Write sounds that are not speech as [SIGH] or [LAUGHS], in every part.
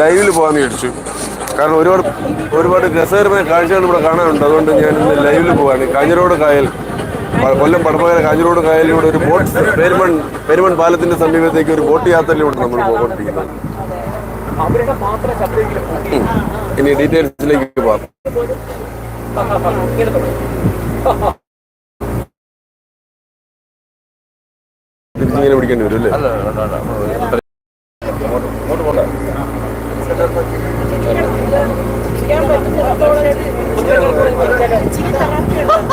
ലൈവിൽ പോകാൻ വിചാരിച്ചു കാരണം ഒരുപാട് ഒരുപാട് രസകരമായ കാഴ്ചകൾ ഇവിടെ കാണാനുണ്ട്. അതുകൊണ്ട് ഞാൻ ഇന്ന് ലൈവിൽ പോവാണ് കാഞ്ഞിരോട് കായൽ കൊല്ലം പടപ്പകര കാഞ്ഞിരോട് കായലിലൂടെ ഒരു ബോട്ട് പെരുമൺ പെരുമൺ പാലത്തിന്റെ സമീപത്തേക്ക് ഒരു ബോട്ട് യാത്രയിലൂടെ നമ്മൾ പോകൊണ്ടിരിക്കുന്നത്. ഇനി ഡീറ്റെയിൽസിലേക്ക് പോകാം തിരിച്ചിങ്ങനെ പിടിക്കേണ്ടി വരും അല്ലേ.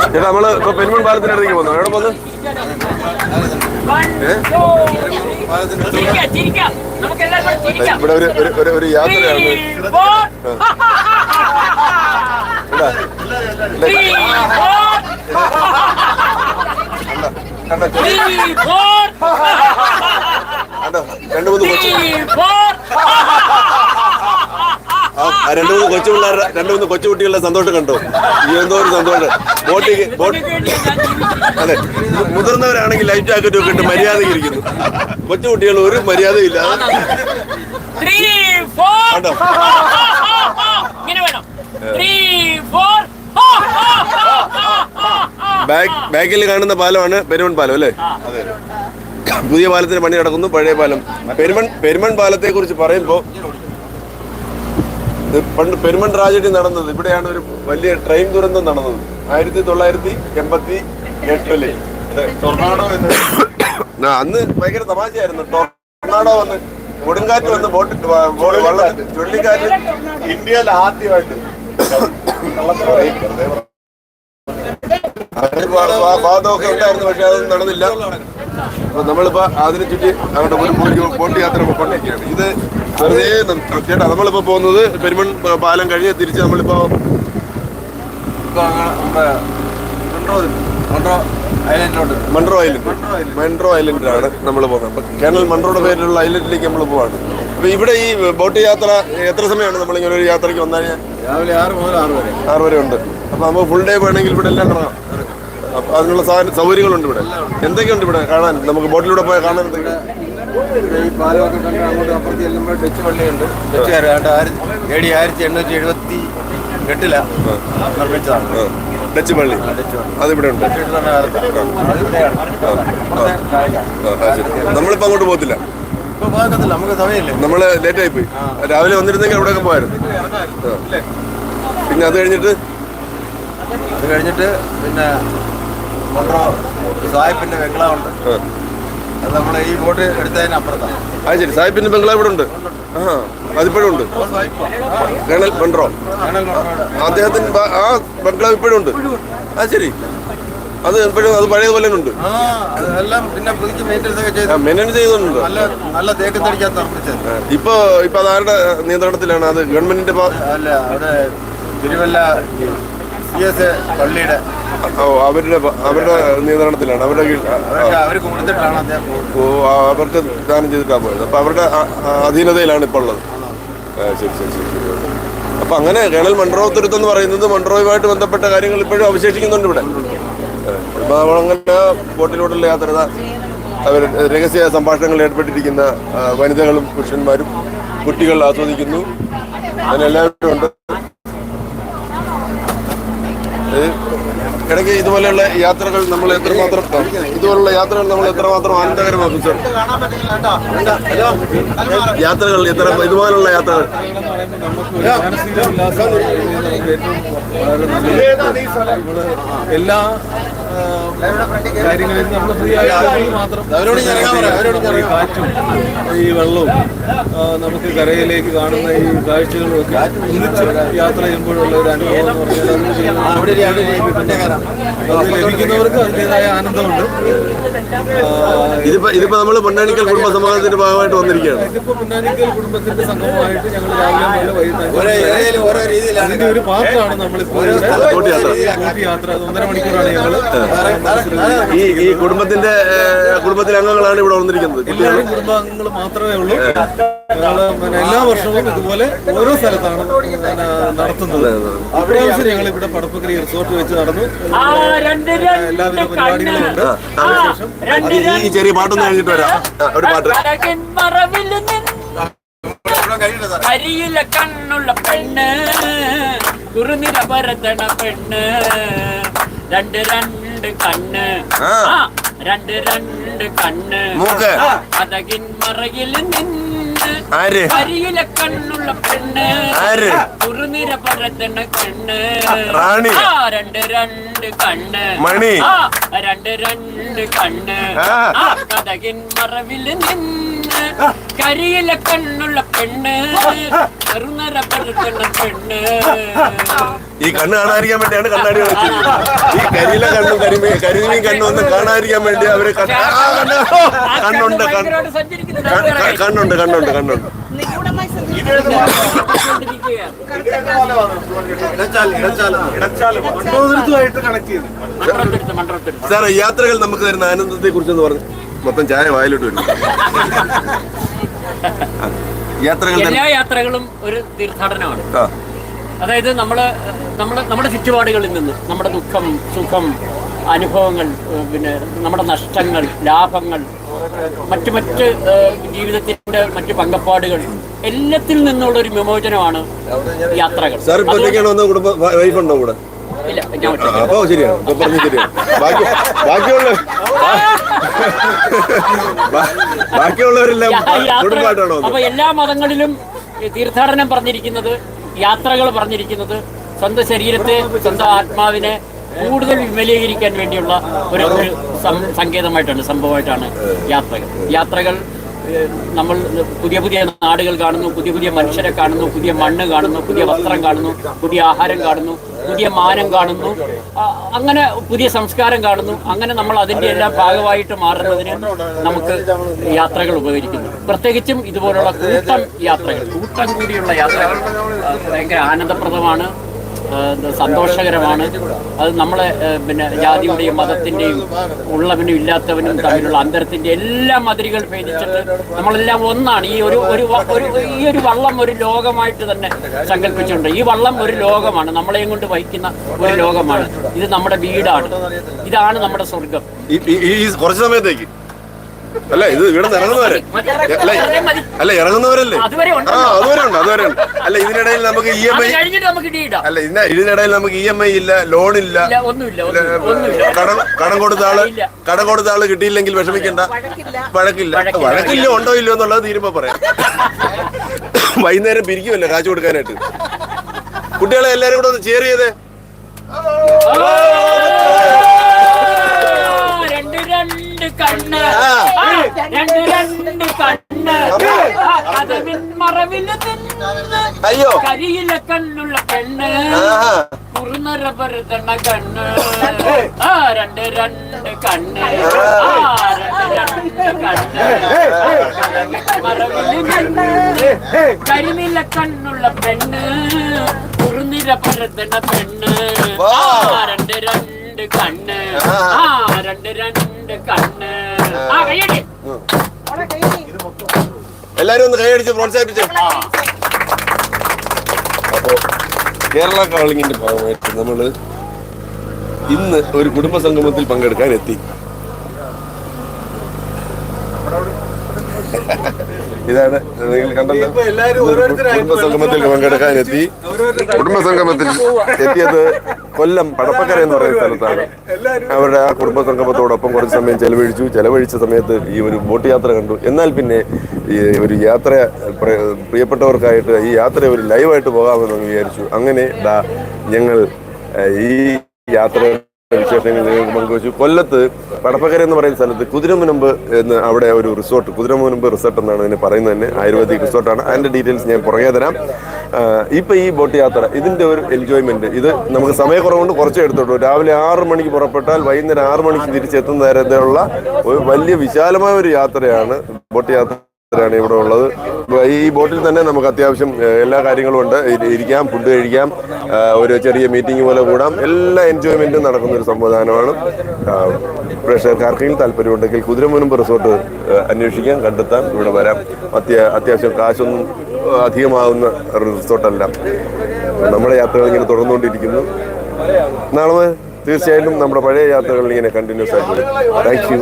ചേട്ടാ നമ്മൾ ഇപ്പൊ പെരുമൺ പാലത്തിന്റെ അടുത്തേക്ക് പോകുന്നു എവിടെ പോന്ന്. ഇവിടെ ഒരു ഒരു- ഒരു യാത്രയാണ്. കണ്ടോ? രണ്ട് മൂന്ന് കൊച്ചു Three, four. ആ ആ രണ്ട് മൂന്ന് കൊച്ചു പിള്ളേരുടെ രണ്ടു മൂന്ന് കൊച്ചു കുട്ടികളുടെ സന്തോഷം കണ്ടു. ഈ എന്തോ ഒരു സന്തോഷം. ബോട്ടി അതെ മുതിർന്നവരാണെങ്കിൽ ലൈഫ് ജാക്കറ്റ് ഒക്കെ ഇട്ട് മര്യാദയ്ക്ക് ഇരിക്കുന്നു കൊച്ചു കുട്ടികൾ ഒരു മര്യാദയില്ല. കണ്ടോ. [LAUGHS] ബാക്കിൽ കാണുന്ന പാലമാണ് പെരുമൺ പാലം അല്ലേ? പുതിയ പാലത്തിന് പണി നടക്കുന്നു പഴയ പാലം. പെരുമൺ പെരുമൺ പാലത്തെ കുറിച്ച് പറയുമ്പോ ഇത് പണ്ട് പെരുമൺ ട്രാജഡി നടന്നത് ഇവിടെയാണ് ഒരു വലിയ ട്രെയിൻ ദുരന്തം നടന്നത് ആയിരത്തി തൊള്ളായിരത്തി എൺപത്തി എട്ടിൽ ടൊർണാഡോ എന്ന് അന്ന് ഭയങ്കര തമാശയായിരുന്നു ടൊർണാഡോ വന്ന് കൊടുങ്കാറ്റ് വന്ന് ബോട്ട് വെള്ളം ചുഴലിക്കാറ്റ് ഇന്ത്യയിൽ ആദ്യമായിട്ട് വാദമൊക്കെ ഉണ്ടായിരുന്നു പക്ഷെ അതൊന്നും നടന്നില്ല അപ്പൊ നമ്മളിപ്പോ അതിനെ ചുറ്റി അവിടെ ഒരു ബോട്ട് യാത്ര പോയിക്കൊണ്ടിരിക്കുകയാണ് ഇത് നം- ചേട്ടാ നമ്മളിപ്പോ പോകുന്നത് പെരുമൺ പാലം കഴിഞ്ഞ് തിരിച്ച് നമ്മളിപ്പോ മൺട്രോ ഐലൻഡ്. മൺട്രോ ഐലൻഡിലാണ് നമ്മൾ പോകുന്നത്. അപ്പൊ കേരള മൺട്രോയുടെ പേരിലുള്ള ഐലൻഡിലേക്ക് നമ്മൾ പോവാണ്. അപ്പൊ ഇവിടെ ഈ ബോട്ട് യാത്ര എത്ര സമയമാണ് നമ്മളിങ്ങനെ ഒരു യാത്രയ്ക്ക് വന്നാൽ രാവിലെ ആറ് മുതൽ ആറ് വരെ. ആറ് വരെ ഉണ്ട്. അപ്പൊ നമ്മൾ ഫുൾ ഡേ വേണമെങ്കിൽ ഇവിടെ എല്ലാം കാണാം. അപ്പൊ അതിനുള്ള സാധന സൗകര്യങ്ങളുണ്ട് ഇവിടെ. എന്തൊക്കെയുണ്ട് ഇവിടെ കാണാൻ? നമുക്ക് ബോട്ടിലൂടെ പോയാൽ കാണാൻ ഈ പാലമൊക്കെ കണ്ട് അങ്ങോട്ട് അപ്പുറത്ത് ചെല്ലുമ്പോൾ ഡച്ച് പള്ളിയുണ്ട്. ഡച്ചുകാർ ആയിരത്തി എ ഡി ആയിരത്തി എണ്ണൂറ്റി എഴുപത്തി എട്ടിലാ നിർമ്മിച്ചതാണ് ആ, ഡച്ച് പള്ളി. അതിവിടെ ഉണ്ട്. നമ്മളിപ്പോ അങ്ങോട്ട് പോകത്തില്ല. നമ്മൾ ലേറ്റ് ആയി പോയി രാവിലെ വന്നിരുന്നെങ്കിൽ അവിടെയൊക്കെ പോയായിരുന്നു. പിന്നെ അത് കഴിഞ്ഞിട്ട്? അത് കഴിഞ്ഞിട്ട് പിന്നെ സാഹിബിന്റെ ബംഗ്ലാവുണ്ട്. അത് നമ്മൾ ഈ ബോട്ട് എടുത്തതിന് അപ്പുറത്താണ്. ആ ശരി. സാഹിബിന്റെ ബംഗ്ലാവ് ഇവിടെ ഉണ്ട്. ആ അതിപ്പോഴും ഉണ്ട്. കേണൽ ബൺറോ അദ്ദേഹത്തിന്റെ ആ ബംഗ്ലാവ് ഇപ്പോഴും ഉണ്ട്. ആ ശരി. അത് എപ്പോഴും അത് പഴയതുപോലെ പോലെ ഉണ്ട്. മെയിന്റെനൻസ് ഇപ്പൊ ഇപ്പൊ അത് ആരുടെ നിയന്ത്രണത്തിലാണ്? അത് ഗവൺമെന്റിന്റെ തിരുവല്ല പള്ളിയുടെ. ഓ അവരുടെ അവരുടെ നിയന്ത്രണത്തിലാണ്. അവരുടെ ഓ അവർക്ക് ദാനം ചെയ്തിട്ടാ പോയത്. അപ്പൊ അവരുടെ അധീനതയിലാണ് ഇപ്പോൾ ഉള്ളത്. ശരി ശരി ശരി ശരി. അപ്പൊ അങ്ങനെ കേണൽ മൺട്രോ തുരുത്തം എന്ന് പറയുന്നത് മൺട്രോയുമായിട്ട് ബന്ധപ്പെട്ട കാര്യങ്ങൾ ഇപ്പോഴും അവശേഷിക്കുന്നുണ്ട് ഇവിടെ. അങ്ങനെ ബോട്ടിലോട്ടുള്ള ബോട്ടിലൂടെയുള്ള യാത്ര അവർ രഹസ്യ സംഭാഷണങ്ങളിൽ ഏർപ്പെട്ടിരിക്കുന്ന വനിതകളും പുരുഷന്മാരും കുട്ടികൾ ആസ്വദിക്കുന്നു. അതിനെല്ലാവരും ഉണ്ട് ഇത് ഇടയ്ക്ക് ഇതുപോലെയുള്ള യാത്രകൾ നമ്മൾ എത്രമാത്രം ഇതുപോലുള്ള യാത്രകൾ നമ്മൾ എത്രമാത്രം ആനന്ദകരമാക്കും സർ യാത്രകൾ എത്ര ഇതുപോലുള്ള യാത്രകൾ. എല്ലാ ആ, കാര്യങ്ങളിലും നമ്മൾ ഫ്രീ ആയിട്ട് മാത്രം ഈ കാറ്റും ഈ വെള്ളവും നമുക്ക് കരയിലേക്ക് കാണുന്ന ഈ കാഴ്ചകളും ഒക്കെ ഒന്നിച്ച് യാത്ര ചെയ്യുമ്പോഴുള്ള ഒരു അനുഭവം എന്ന് പറഞ്ഞാൽ അത് ലഭിക്കുന്നവർക്ക് അതിന്റെതായ ആനന്ദമുണ്ട്. ഇതിപ്പോ ഇതിപ്പോ നമ്മൾ പൊന്നാനിക്കൽ കുടുംബ സമാജത്തിന്റെ ഭാഗമായിട്ട് വന്നിരിക്കുകയാണ്. ഇതിപ്പോ പൊന്നാനിക്കൽ കുടുംബത്തിന്റെ സംഘമായിട്ട് ഞങ്ങൾ രാവിലെ മുതൽ വൈകുന്നേരം ഓരോ ഓരോ രീതിയിലാണ്. അതിന്റെ ഒരു പാർട്ടാണ് നമ്മളിപ്പോ യാത്ര. ഒന്നര മണിക്കൂറാണ് ഞങ്ങൾ ഈ ഈ കുടുംബത്തിന്റെ കുടുംബത്തിലെ അംഗങ്ങളാണ് ഇവിടെ വന്നിരിക്കുന്നത്. കുടുംബാംഗങ്ങൾ മാത്രമേ ഉള്ളൂ. പിന്നെ എല്ലാ വർഷവും ഇതുപോലെ ഓരോ സ്ഥലത്താണ് നടത്തുന്നത്. ഇപ്രാവശ്യം ഞങ്ങൾ ഇവിടെ പടപ്പക്കരി റിസോർട്ട് വെച്ച് നടന്നു. ആ രണ്ട് എല്ലാവിധ രണ്ട് പരിപാടികളും ഉണ്ട് രണ്ട് ഈ- ചെറിയ പാട്ടൊന്ന് കഴിഞ്ഞിട്ട് വരാം. ഒരു പാട്ട്. കരിയില കണ്ണുള്ള പെണ്ണ് കുറുനിര പരത്തണ പെണ്ണ്. രണ്ട് രണ്ട് കണ്ണ്. ആ. ആ, രണ്ട് രണ്ട് കണ്ണ്. മൂക്ക്. അതകിൻ മറയിൽ നിന്ന് ആര്? കരിയിലെ കണ്ണുള്ള പെണ്ണ്. ആര്? കുറുനിര പറത്തണ കണ്ണ്. റാണി. രണ്ട് രണ്ട് കണ്ണ്. മണി. രണ്ട് രണ്ട് കണ്ണ്. അതകിൻ മറവിൽ നിന്ന് കരിയിലെ കണ്ണുള്ള പെണ്ണ്. ചെറുനര പെണ്ണ്. ഈ കണ്ണ് കാണാതിരിക്കാൻ വേണ്ടിയാണ് കണ്ണാടി വെച്ചിരിക്കുന്നത് ഈ കരിയില കണ്ണും കരിമീ കരിമീൻ കണ്ണും ഒന്നും കാണാതിരിക്കാൻ വേണ്ടി അവർ. കണ്ണുണ്ട്. കണ്ണുണ്ട് കണ്ണുണ്ട് കണ്ണുണ്ട് സാറേ യാത്രകൾ നമുക്ക് തരുന്ന ആനന്ദത്തെ കുറിച്ചെന്ന് പറഞ്ഞു മൊത്തം ചായ വായിലോട്ട് വരും യാത്രകൾ എല്ലാ യാത്രകളും ഒരു തീർത്ഥാടനമാണ് അതായത് നമ്മൾ നമ്മുടെ നമ്മുടെ ചുറ്റുപാടുകളിൽ നിന്ന് നമ്മുടെ ദുഃഖം സുഖം അനുഭവങ്ങൾ പിന്നെ നമ്മുടെ നഷ്ടങ്ങൾ ലാഭങ്ങൾ മറ്റു മറ്റ് ജീവിതത്തിന്റെ മറ്റു പങ്കപ്പാടുകൾ എല്ലാത്തിൽ നിന്നുള്ള ഒരു വിമോചനമാണ് യാത്രകൾ. കൂടെ? അപ്പൊ ശരിയാണ്. ഇപ്പൊ പറഞ്ഞു ശരിയാണ്. ബാക്കി ബാക്കിയുള്ള ബാ- ബാക്കിയുള്ളവരെല്ലാം കുടുംബമായിട്ടാണോ അപ്പൊ എല്ലാ മതങ്ങളിലും തീർത്ഥാടനം പറഞ്ഞിരിക്കുന്നത് യാത്രകൾ പറഞ്ഞിരിക്കുന്നത് സ്വന്തം ശരീരത്തെ സ്വന്തം ആത്മാവിനെ കൂടുതൽ വിമലീകരിക്കാൻ വേണ്ടിയുള്ള ഒരു സങ്കേതമായിട്ടാണ് സംഭവമായിട്ടാണ് യാത്രകൾ. യാത്രകൾ നമ്മൾ പുതിയ പുതിയ നാടുകൾ കാണുന്നു പുതിയ പുതിയ മനുഷ്യരെ കാണുന്നു പുതിയ മണ്ണ് കാണുന്നു പുതിയ വസ്ത്രം കാണുന്നു പുതിയ ആഹാരം കാണുന്നു പുതിയ മാനം കാണുന്നു. അങ്ങനെ പുതിയ സംസ്കാരം കാണുന്നു. അങ്ങനെ നമ്മൾ അതിന്റെ എല്ലാം ഭാഗമായിട്ട് മാറുന്നതിന് നമുക്ക് യാത്രകൾ ഉപകരിക്കുന്നു. പ്രത്യേകിച്ചും ഇതുപോലുള്ള കൂട്ടം യാത്രകൾ കൂട്ടം കൂടിയുള്ള യാത്രകൾ ഭയങ്കര ആനന്ദപ്രദമാണ്. സന്തോഷകരമാണ്. അത് നമ്മളെ പിന്നെ ജാതിയുടെയും മതത്തിന്റെയും ഉള്ളവനും ഇല്ലാത്തവനും തമ്മിലുള്ള അന്തരത്തിന്റെ എല്ലാ മതിലുകൾ ഭേദിച്ചിട്ട് നമ്മളെല്ലാം ഒന്നാണ്. ഈ ഒരു ഒരു ഈ ഒരു വള്ളം ഒരു ലോകമായിട്ട് തന്നെ സങ്കല്പിച്ചുകൊണ്ട് ഈ വള്ളം ഒരു ലോകമാണ്. നമ്മളെയും കൊണ്ട് വഹിക്കുന്ന ഒരു ലോകമാണ്. ഇത് നമ്മുടെ വീടാണ്. ഇതാണ് നമ്മുടെ സ്വർഗം ഈ കുറച്ച് സമയത്തേക്ക്. അല്ല ഇത് ഇവിടെ നിന്ന് ഇറങ്ങുന്നവരെ അല്ല അല്ല ഇറങ്ങുന്നവരല്ലേ? അതുവരെ ഉണ്ട് ആ അതുവരെ ഉണ്ട് അതുവരെ ഉണ്ട്. അല്ല ഇതിനിടയിൽ നമുക്ക് ഇ എം ഐ കഴിഞ്ഞിട്ട് നമുക്ക് ഡീടാം അല്ല ഇന്ന ഇതിനിടയിൽ നമുക്ക് ഇ എം ഐ ഇല്ല ലോൺ ഇല്ല. കടം കടം കൊടുത്ത ആൾ കടം കൊടുത്ത ആൾ കിട്ടിയില്ലെങ്കിൽ വിഷമിക്കണ്ട. വഴക്കില്ല. വഴക്കില്ല. വഴക്കില്ല. ഉണ്ടോ ഇല്ലയോ എന്നുള്ളത് തീരുമ്പോ പറയാം. വൈകുന്നേരം പിരിക്കുമല്ലോ കാച്ചു കൊടുക്കാനായിട്ട്? കുട്ടികളെ എല്ലാരും കൂടെ ഒന്ന് ചേർ ചെയ്തേ. രണ്ട് കണ്ണ്. രണ്ട് രണ്ട് കണ്ണ്. കഥവിൻ നിന്ന് അയ്യോ. കരിയില കണ്ണുള്ള പെണ്ണ്. കുറുനര പരത്തണ കണ്ണ്. ആ രണ്ട് രണ്ട് കണ്ണ്. ആ രണ്ട് രണ്ട് കണ്ണ്. മറവിൽ നിന്ന് കണ്ണുള്ള പെണ്ണ്. കുറുനിര പരത്തണ പെണ്ണ്. ആ രണ്ട് രണ്ട് കണ്ണ്. ആ രണ്ട് രണ്ട് എല്ലാരും ഒന്ന് കൈയടിച്ച് പ്രോത്സാഹിപ്പിച്ചു. അപ്പോ കേരള കാളിങ്ങിന്റെ ഭാഗമായിട്ട് നമ്മൾ ഇന്ന് ഒരു കുടുംബ സംഗമത്തിൽ പങ്കെടുക്കാൻ എത്തി. ഇതാണ് നിങ്ങൾ കണ്ടല്ലോ. കുടുംബസംഗമത്തിൽ പങ്കെടുക്കാൻ എത്തി. കുടുംബ സംഗമത്തിൽ എത്തിയത് കൊല്ലം പടപ്പക്കര എന്ന് പറയുന്ന സ്ഥലത്താണ്. അവരുടെ ആ കുടുംബസംഗമത്തോടൊപ്പം കുറച്ച് സമയം ചെലവഴിച്ചു. ചെലവഴിച്ച സമയത്ത് ഈ ഒരു ബോട്ട് യാത്ര കണ്ടു. എന്നാൽ പിന്നെ ഈ ഒരു യാത്ര പ്രിയപ്പെട്ടവർക്കായിട്ട് ഈ യാത്ര ഒരു ലൈവായിട്ട് പോകാമെന്ന് വിചാരിച്ചു. അങ്ങനെ ഞങ്ങൾ ഈ യാത്ര വിശേഷങ്ങൾ കൊല്ലത്ത് പടപ്പക്കര എന്ന് പറയുന്ന സ്ഥലത്ത് കുതിരമുനമ്പ് എന്ന് അവിടെ ഒരു റിസോർട്ട് കുതിരമുനമ്പ് റിസോർട്ട് എന്നാണ് അതിന് പറയുന്നത് തന്നെ. ആയുർവേദിക് റിസോർട്ടാണ്. അതിന്റെ ഡീറ്റെയിൽസ് ഞാൻ പുറകെ തരാം. ഇപ്പൊ ഈ ബോട്ട് യാത്ര ഇതിന്റെ ഒരു എൻജോയ്മെന്റ് ഇത് നമുക്ക് സമയക്കുറവുകൊണ്ട് കുറച്ചേ എടുത്തോളൂ രാവിലെ ആറ് മണിക്ക് പുറപ്പെട്ടാൽ വൈകുന്നേരം ആറ് മണിക്ക് തിരിച്ചെത്തുന്ന തരത്തിലുള്ള ഒരു വലിയ വിശാലമായ ഒരു യാത്രയാണ് ബോട്ട് യാത്ര ാണ് ഇവിടെ ഉള്ളത്. ഈ ബോട്ടിൽ തന്നെ നമുക്ക് അത്യാവശ്യം എല്ലാ കാര്യങ്ങളും ഉണ്ട്. ഇരിക്കാം ഫുഡ് കഴിക്കാം ഒരു ചെറിയ മീറ്റിംഗ് പോലെ കൂടാം. എല്ലാ എൻജോയ്മെന്റും നടക്കുന്ന ഒരു സംവിധാനമാണ്. പ്രേക്ഷകർക്ക് ആർക്കെങ്കിലും താല്പര്യമുണ്ടെങ്കിൽ കുതിരമുനമ്പ് റിസോർട്ട് അന്വേഷിക്കാം കണ്ടെത്താം ഇവിടെ വരാം. അത്യ അത്യാവശ്യം കാശൊന്നും അധികമാകുന്ന റിസോർട്ടല്ല നമ്മുടെ യാത്രകൾ ഇങ്ങനെ തുടർന്നുകൊണ്ടിരിക്കുന്നു. നാളെ തീർച്ചയായിട്ടും നമ്മുടെ പഴയ യാത്രകൾ ഇങ്ങനെ കണ്ടിന്യൂസ് ആയിട്ട് താങ്ക് യു